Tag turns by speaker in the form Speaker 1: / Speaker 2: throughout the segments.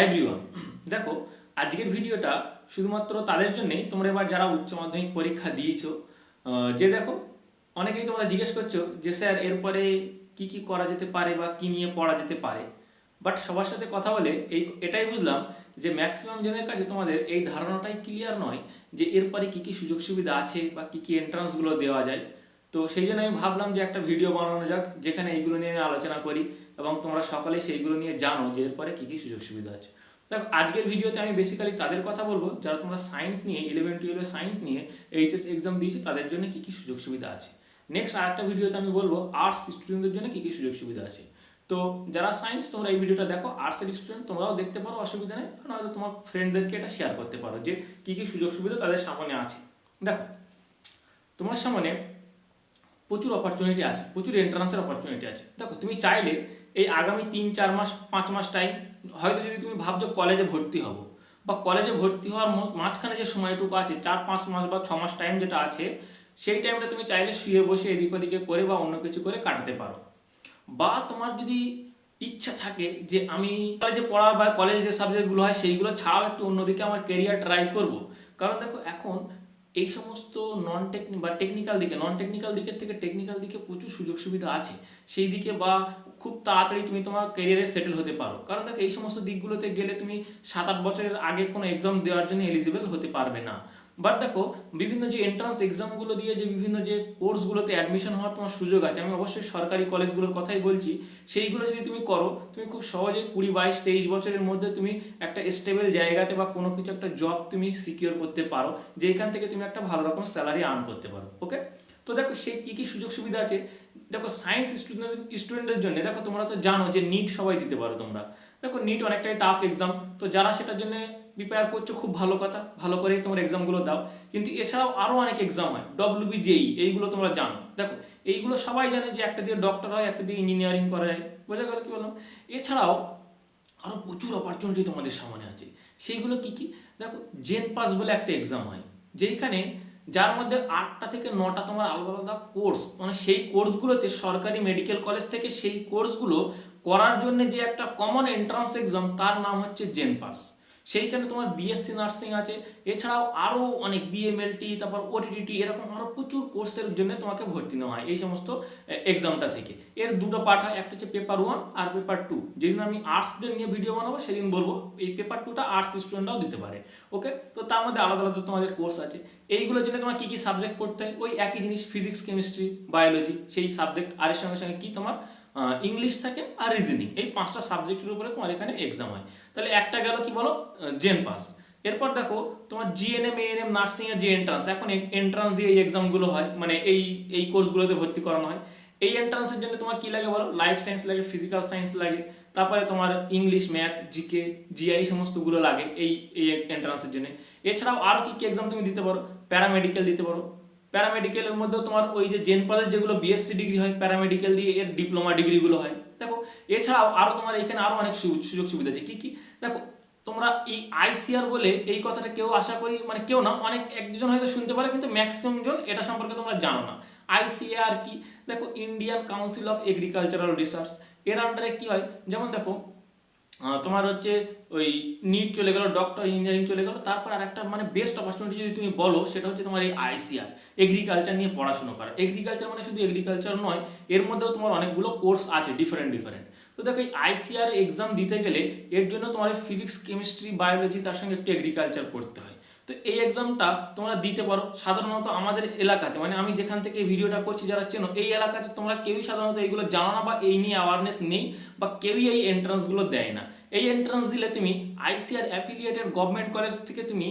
Speaker 1: Everyone দেখো, আজকের ভিডিওটা শুধুমাত্র তাদের জন্যই, তোমরা এবার যারা উচ্চ মাধ্যমিক পরীক্ষা দিয়েছ যে দেখো, অনেকেই তোমরা জিজ্ঞেস করছ যে, স্যার, এরপরে কি কি করা যেতে পারে বা কি নিয়ে পড়া যেতে পারে? বাট সবার সাথে কথা বলে এই, এটাই বুঝলাম যে ম্যাক্সিমাম জনের কাছে তোমাদের এই ধারণাটাই ক্লিয়ার নয় যে, এরপরে কি কি সুযোগ সুবিধা আছে বা কি কি এন্ট্রান্সগুলো দেওয়া যায়। তো সেই জন্য আমি ভাবলাম যে একটা ভিডিও বানানো যাক, যেখানে এইগুলো নিয়ে আমি আলোচনা করি এবং তোমরা সকালে সেইগুলো নিয়ে জানো যে এরপরে কী কী সুযোগ সুবিধা আছে। দেখো, আজকের ভিডিওতে আমি বেসিক্যালি তাদের কথা বলব, যারা তোমরা সায়েন্স নিয়ে ইলেভেন টুয়েলভে সায়েন্স নিয়ে এইচএস এক্সাম দিয়েছ, তাদের জন্য কী কী সুযোগ সুবিধা আছে। নেক্সট আরেকটা ভিডিওতে আমি বলব আর্টস স্টুডেন্টদের জন্য কী কী সুযোগ সুবিধা আছে। তো যারা সায়েন্স তোমরা এই ভিডিওটা দেখো আর্টসের স্টুডেন্ট তোমরাও দেখতে পারো, অসুবিধা নেই নয়তো তোমার ফ্রেন্ডদেরকে এটা শেয়ার করতে পারো যে কী কী সুযোগ সুবিধা তাদের সামনে আছে। দেখো, তোমার সামনে প্রচুর অপরচুনিটি আছে, প্রচুর এন্ট্রান্সের অপরচুনিটি আছে। দেখো, তুমি চাইলে এই আগামী তিন, চার মাস, পাঁচ মাস টাইম হয়তো যদি তুমি ভাবছ কলেজে ভর্তি হব, বা কলেজে ভর্তি হওয়ার মাঝখানে যে সময়টুকু আছে, চার, পাঁচ মাস বা ছ মাস টাইম যেটা আছে, সেই টাইমটা তুমি চাইলে শুয়ে বসে এদিক ওদিকে করে বা অন্য কিছু করে কাটাতে পারো। বা তোমার যদি ইচ্ছা থাকে যে আমি কলেজে পড়া বা কলেজে যে সাবজেক্টগুলো হয়, সেইগুলো ছাড়াও একটু অন্যদিকে আমার কেরিয়ার ট্রাই করব। কারণ দেখো, এখন এই সমস্ত নন টেকনি বা টেকনিক্যাল দিকে নন টেকনিক্যাল দিকের থেকে টেকনিক্যাল দিকে প্রচুর সুযোগ সুবিধা আছে। সেই দিকে বা খুব তাড়াতাড়ি তুমি তোমার ক্যারিয়ারে সেটেল হতে পারো। কারণ দেখো এই সমস্ত দিকগুলোতে গেলে তুমি সাত আট বছরের আগে কোনো এক্সাম দেওয়ার জন্য এলিজিবল হতে পারবে না। বাট দেখো, বিভিন্ন যে এন্ট্রান্স এক্সামগুলো দিয়ে যে বিভিন্ন যে কোর্সগুলোতে অ্যাডমিশন হওয়ার তোমার সুযোগ আছে, আমি অবশ্যই সরকারি কলেজগুলোর কথাই বলছি। সেইগুলো যদি তুমি করো, তুমি খুব সহজে কুড়ি, বাইশ, তেইশ বছরের মধ্যে তুমি একটা স্টেবল জায়গাতে বা কোনো কিছু একটা জব তুমি সিকিওর করতে পারো যেখান থেকে তুমি একটা ভালো রকম স্যালারি আর্ন করতে পারো ওকে তো দেখো সে কী কী সুযোগ সুবিধা আছে? দেখো সায়েন্স স্টুডেন্ট স্টুডেন্টদের জন্য, দেখো, তোমরা তো জানো যে নিট সবাই দিতে পারো তোমরা। দেখো নিট অনেকটাই টাফ এক্সাম তো যারা সেটার জন্য প্রিপেয়ার করছ, খুব ভালো কথা, ভালো করেই তোমার এক্সামগুলো দাও। কিন্তু এছাড়াও আরও অনেক এক্সাম হয় ডব্লিউবি জেই এইগুলো তোমরা জানো। দেখো, এইগুলো সবাই জানে যে একটা দিয়ে ডক্টর হয়, একটা দিয়ে ইঞ্জিনিয়ারিং করা যায় বোঝা গেল কি বললাম? এছাড়াও আরও প্রচুর অপরচুনিটি তোমাদের সামনে আছে। সেইগুলো কি কি? দেখো জেন পাস বলে একটা এক্সাম হয়, যেইখানে যার মধ্যে আটটা থেকে নটা তোমার আলাদা আলাদা কোর্স মানে সেই কোর্সগুলোতে সরকারি মেডিকেল কলেজ থেকে সেই কোর্সগুলো করার জন্য যে একটা কমন এন্ট্রান্স এক্সাম তার নাম হচ্ছে জেন পাস সেইখানে তোমার বিএসসি নার্সিং আছে, এছাড়াও আরও অনেক বিএমএলটি তারপর ওটিটি এরকম আরও প্রচুর কোর্সের জন্য তোমাকে ভর্তি নেওয়া হয়, এই সমস্ত এক্সামটা থেকে। এর দুটো পার্ট হয়, একটা হচ্ছে পেপার ওয়ান আর পেপার টু যেদিন আমি আর্টসদের নিয়ে ভিডিও বানাবো, সেদিন বলব, এই পেপার টুটা আর্টস স্টুডেন্টরাও দিতে পারে ওকে তো তার মধ্যে আলাদা আলাদা তোমাদের কোর্স আছে। এইগুলোর জন্য তোমার কী কী সাবজেক্ট পড়তে হয়? ওই একই জিনিস ফিজিক্স কেমিস্ট্রি বায়োলজি সেই সাবজেক্ট আর সঙ্গে সঙ্গে কি তোমার ইংলিশ থাকে আর রিজনিং এই পাঁচটা সাবজেক্টের উপরে তোমার এখানে এক্সাম হয়। তাহলে একটা গেল কি বলো? জেন পাস এরপর দেখো, তোমার জিএনএম এএনএম নার্সিং এর যে এন্ট্রান্স এখন এন্ট্রান্স দিয়ে এই এক্সামগুলো হয় মানে এই এই কোর্সগুলোতে ভর্তি করানো হয়। এই এন্ট্রান্সের জন্য তোমার কি লাগে বলো? লাইফ সায়েন্স লাগে ফিজিক্যাল সায়েন্স লাগে, তারপরে তোমার ইংলিশ ম্যাথ জিকে জিআই সমস্তগুলো লাগে এই এই এন্ট্রান্সের জন্য। এছাড়াও আরও কি কি এক্সাম তুমি দিতে পারো? প্যারামেডিক্যাল দিতে পারো। প্যারামেডিক্যালের মধ্যেও তোমার ওই যে জেন পদের যেগুলো বিএসসি ডিগ্রি হয় প্যারামেডিক্যাল দিয়ে এর ডিপ্লোমা ডিগ্রিগুলো হয়। দেখো, এছাড়াও আরও তোমার এখানে আরও অনেক সুযোগ সুবিধা আছে। কি কি? দেখো, তোমরা এই আইসিআর বলে এই কথাটা কেউ আশা করি মানে কেউ না, অনেক একজন হয়তো শুনতে পারে, কিন্তু ম্যাক্সিমাম জন এটা সম্পর্কে তোমরা জানো না। আইসিআর কি? দেখো Indian council of agricultural research এর আন্ডারে কি হয়? যেমন দেখো তোমার হচ্ছে ওই নিট চলে গেলো ডক্টর ইঞ্জিনিয়ারিং চলে গেলো, তারপর আর একটা মানে বেস্ট অপরচুনিটি যদি তুমি বলো, সেটা হচ্ছে তোমার এই আইসিআর এগ্রিকালচার নিয়ে পড়াশোনা করা। এগ্রিকালচার মানে শুধু এগ্রিকালচার নয়, এর মধ্যেও তোমার অনেকগুলো কোর্স আছে ডিফারেন্ট ডিফারেন্ট তো দেখো এই আইসিআর এক্সাম দিতে গেলে, এর জন্য তোমার ফিজিক্স কেমিস্ট্রি বায়োলজি তার সঙ্গে একটু এগ্রিকালচার পড়তে হয়। তো এই এক্সামটা তোমরা দিতে পারো সাধারণত আমাদের এলাকাতে। মানে আমি যেখান থেকে ভিডিওটা করছি, যারা চেনো, এই এলাকাতে তোমরা কেউই সাধারণত এইগুলো জানো না বা এই নিয়ে অ্যাওয়ারনেস নেই বা কেউই এই এন্ট্রান্সগুলো দেয় না। এই এন্ট্রান্স দিলে তুমি আইসিআর অ্যাফিলিয়েটেড গভর্নমেন্ট কলেজ থেকে তুমি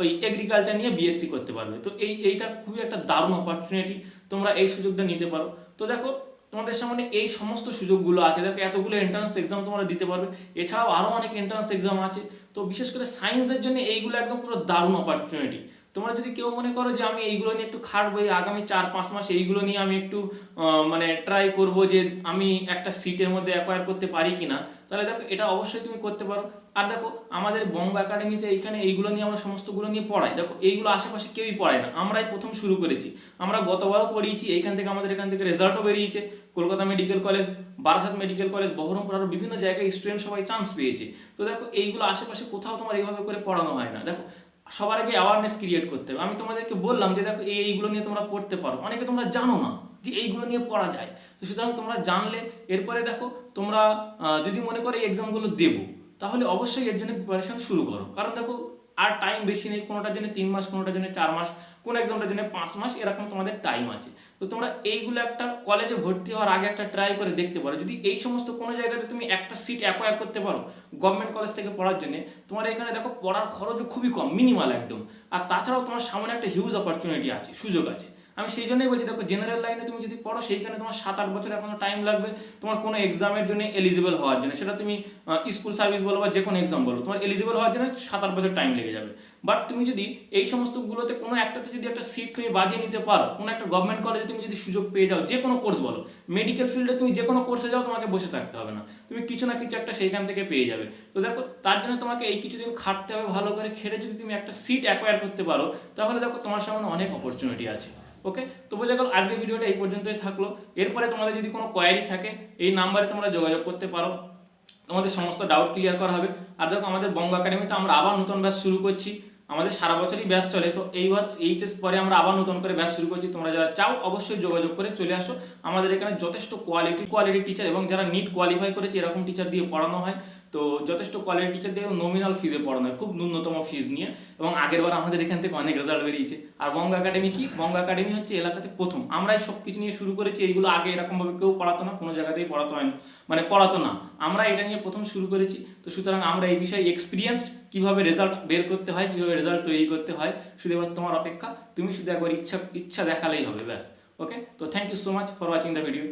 Speaker 1: ওই এগ্রিকালচার নিয়ে বিএসসি করতে পারবে। তো এই, এইটা খুবই একটা দারুণ অপরচুনিটি তোমরা এই সুযোগটা নিতে পারো। তো দেখো তোমাদের সামনে এই সমস্ত সুযোগগুলো আছে। দেখো, এতগুলো এন্ট্রান্স এক্সাম তোমরা দিতে পারবে। এছাড়াও আরও অনেক এন্ট্রান্স এক্সাম আছে। তো বিশেষ করে সায়েন্সের জন্য এইগুলো একদম পুরো দারুণ অপরচুনিটি তোমরা যদি কেউ মনে করো যে আমি এইগুলো নিয়ে একটু খাটবো, এই আগামী চার, পাঁচ মাস এইগুলো নিয়ে আমি একটু মানে ট্রাই করব যে আমি একটা সিটের মধ্যে অ্যাকোয়ার করতে পারি কি না তাহলে দেখো এটা অবশ্যই তুমি করতে পারো। আর দেখো, আমাদের বঙ্গ একাডেমিতে এইখানে এইগুলো নিয়ে আমরা সমস্তগুলো নিয়ে পড়াই। দেখো, এইগুলো আশেপাশে কেউই পড়ায় না। আমরাই প্রথম শুরু করেছি। আমরা গতবারও পড়িয়েছি, এইখান থেকে আমাদের এখান থেকে রেজাল্টও বেরিয়েছে। Kolkata medical college Barasat medical college Baharampur আরও বিভিন্ন জায়গায় স্টুডেন্ট সবাই চান্স পেয়েছে। তো দেখো, এইগুলো আশেপাশে কোথাও তোমার এইভাবে করে পড়ানো হয় না। দেখো সবার আগে অ্যাওয়ারনেস ক্রিয়েট করতে হবে। আমি তোমাদেরকে বললাম যে দেখো, এই এইগুলো নিয়ে তোমরা পড়তে পারো। অনেকে তোমরা জানো না যে এইগুলো নিয়ে পড়া যায়। তো সুতরাং তোমরা জানলে, এরপরে দেখো, তোমরা যদি মনে করো এক্সামগুলো দেবো, তাহলে অবশ্যই এর জন্য প্রিপারেশন শুরু করো। কারণ দেখো, আর টাইম বেশি নেই, কোনোটার জন্য তিন মাস, কোনোটার জন্য চার মাস। কোন এক্সামটার জন্য পাঁচ মাস, এরকম তোমাদের টাইম আছে। তো তোমরা এইগুলো একটা কলেজে ভর্তি হওয়ার আগে একটা ট্রাই করে দেখতে পারো। যদি এই সমস্ত কোনো জায়গাতে তুমি একটা সিট অ্যাকোয়ার করতে পারো গভর্নমেন্ট কলেজ থেকে পড়ার জন্য, তোমার এখানে দেখো পড়ার খরচও খুবই কম মিনিমাল একদম। আর তাছাড়াও তোমার সামনে একটা হিউজ অপরচুনিটি আছে, সুযোগ আছে। আমি সেই জন্যই বলছি, দেখো জেনারেল লাইনে তুমি যদি পড়ো, সেইখানে তোমার সাত আট বছর এখনও টাইম লাগবে তোমার কোনো এক্সামের জন্য এলিজিবল হওয়ার জন্য। সেটা তুমি স্কুল সার্ভিস বলো বা যে কোনো এক্সাম বলো, তোমার এলিজিবল হওয়ার জন্য সাত আট বছর টাইম লেগে যাবে। বাট তুমি যদি এই সমস্তগুলোতে কোনো একটাতে যদি একটা সিট তুমি বাজিয়ে নিতে পারো, কোনো একটা গভর্নমেন্ট কলেজে তুমি যদি সুযোগ পেয়ে যাও, যে কোনো কোর্স বলো মেডিকেল ফিল্ডে তুমি যে কোনো কোর্সে যাও, তোমাকে বসে থাকতে হবে না। তুমি কিছু না কিছু একটা সেইখান থেকে পেয়ে যাবে। তো দেখো, তার জন্য তোমাকে এই কিছুদিন খাটতে হবে, ভালো করে খেটে যদি তুমি একটা সিট অ্যাকোয়ার করতে পারো, তাহলে দেখো তোমার সামনে অনেক অপরচুনিটি আছে। ওকে তো বোঝা গেল আজকের ভিডিওটা এই পর্যন্তই থাকল। এরপরে তোমাদের যদি কোনো কোয়ারি থাকে, এই নাম্বারে তোমরা যোগাযোগ করতে পারো। তোমাদের সমস্ত ডাউট ক্লিয়ার করা হবে। আর দেখো, আমাদের বঙ্গ একাডেমিতে আমরা আবার নতুন ব্যাচ শুরু করছি। আমাদের সারা বছরই ব্যাচ চলে, তো এইবার এইচএস পরে আমরা আবার নতুন করে ব্যাচ শুরু করছি। তোমরা যারা চাও অবশ্যই যোগাযোগ করে চলে আসো। আমাদের এখানে যথেষ্ট কোয়ালিটি কোয়ালিটি টিচার এবং যারা নিট কোয়ালিফাই করেছে, এরকম টিচার দিয়ে পড়ানো হয়। তো যথেষ্ট কোয়ালিটি টিচার দিয়ে নমিনাল ফিজে পড়ানো খুব ন্যূনতম ফিজ নিয়ে। এবং আগের বার আমাদের এখান থেকে অনেক রেজাল্ট বেরিয়েছে। আর বঙ্গ একাডেমি কি? বঙ্গ একাডেমি হচ্ছে এলাকাতে প্রথম। আমরাই সব কিছু নিয়ে শুরু করেছি, এইগুলো আগে এরকমভাবে কেউ পড়াতো না, কোনো জায়গাতেই পড়াতো হয় না। মানে পড়াতো না। আমরা এটা নিয়ে প্রথম শুরু করেছি। তো সুতরাং আমরা এই বিষয়ে এক্সপিরিয়েন্স কীভাবে রেজাল্ট বের করতে হয়, কীভাবে রেজাল্ট তৈরি করতে হয়, শুধু এবার তোমার অপেক্ষা। তুমি শুধু একবার ইচ্ছা ইচ্ছা দেখালেই হবে, ব্যাস। ওকে তো thank you so much for watching the video